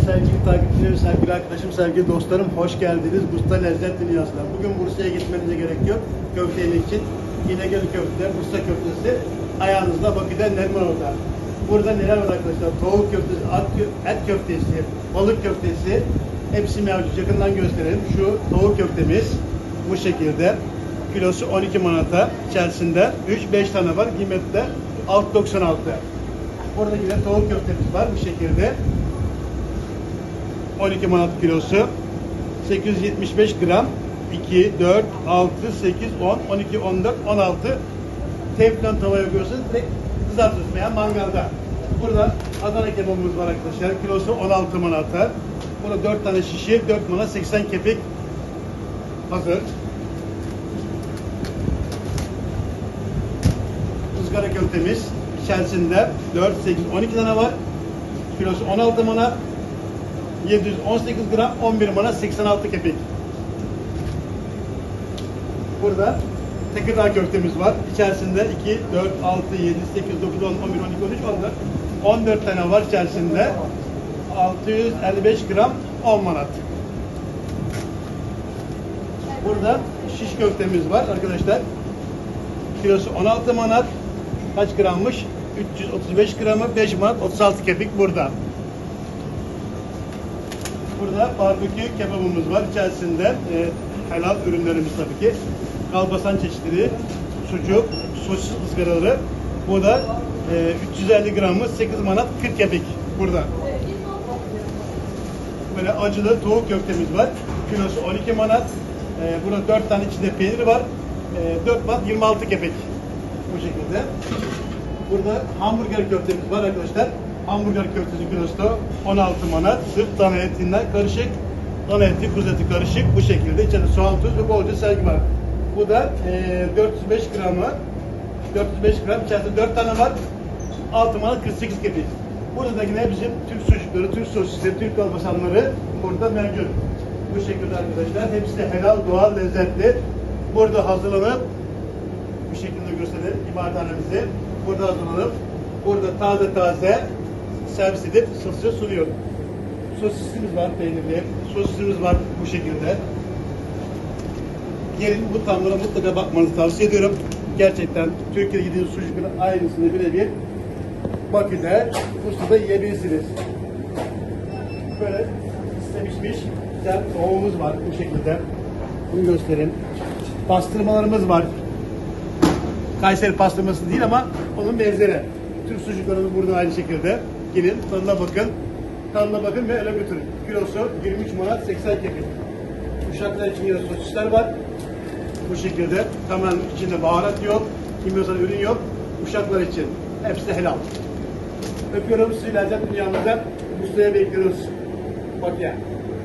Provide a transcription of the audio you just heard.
izleyicilerim, sevgili arkadaşım, sevgili dostlarım hoş geldiniz Bursa Lezzet Dünyası'na. Bugün Bursa'ya gitmenize gerek yok. Köfte yemek için İnegöl köfte, Bursa köftesi ayağınızda Bakü'de Nermanov'da. Burada neler var arkadaşlar? Tavuk köftesi, at et köftesi, balık köftesi hepsi mevcut. Yakından gösterelim. Şu tavuk köftemiz bu şekilde. Kilosu 12 manata. İçerisinde 3-5 tane var. Kıymeti de 6.96. Burada yine tavuk köftemiz var bu şekilde. 12 manat kilosu. 875 gram. 2, 4, 6, 8, 10, 12, 14, 16. Teflon tavaya koyuyorsunuz. Direkt kızartıyorsunuz veya mangalda. Burada Adana kebabımız var arkadaşlar. Kilosu 16 manata. Burada 4 tane şişi, 4 manat 80 kepik hazır. ızgara köftemiz içerisinde 4, 8, 12 tane var. Kilosu 16 manat. 718 gram, 11 manat, 86 kepik. Burada Tekirdağ köftemiz var. İçerisinde 2, 4, 6, 7, 8, 9, 10, 11, 12, 13, 14. 14 tane var içerisinde. 655 gram, 10 manat. Burada şiş köftemiz var arkadaşlar. Kilosu 16 manat. Kaç grammış? 335 gramı 5 manat 36 kepik burada. Burada barbekü kebabımız var. İçerisinde e, helal ürünlerimiz tabii ki. Kalbasan çeşitleri, sucuk, sosis ızgaraları. Bu da e, 350 gramı 8 manat 40 kepik burada. Böyle acılı tavuk köftemiz var. Kilosu 12 manat. Ee, burada 4 tane içinde peynir var. Ee, 4 manat 26 kepek. Bu şekilde. Burada hamburger köftemiz var arkadaşlar. Hamburger köftesi kilosu da 16 manat. Sırf dana etinden karışık. Dana eti, kuzu eti karışık. Bu şekilde. İçeride soğan, tuz ve bolca sergi var. Bu da e, 405 gramı. 405 gram. İçerisinde 4 tane var. 6 manat 48 kepek. Burada da yine bizim Türk sucukları, Türk sosisleri, Türk kalbasanları burada mevcut. Bu şekilde arkadaşlar. Hepsi de helal, doğal, lezzetli. Burada hazırlanıp bu şekilde gösterelim imalathanemizi. Burada hazırlanıp burada taze taze servis edip satışa sunuyor. Sosisimiz var peynirli. Sosisimiz var bu şekilde. Gelin bu tamlara mutlaka bakmanızı tavsiye ediyorum. Gerçekten Türkiye'de gidiğiniz sucukların aynısını birebir Bakü'de, Bursa'da yiyebilirsiniz. Böyle istemişmiş güzel tavuğumuz var bu şekilde. Bunu göstereyim. Pastırmalarımız var. Kayseri pastırması değil ama onun benzeri. Türk sucuklarımız burada aynı şekilde. Gelin tadına bakın. Tadına bakın ve ele götürün. Kilosu 23 manat 80 kepik. Uşaklar için yine sosisler var. Bu şekilde tamamen içinde baharat yok. Kimyasal ürün yok. Uşaklar için. Hepsi helal. Öpüyorum sizi lezzet dünyamızda. Bursa'ya bekliyoruz. Bak ya.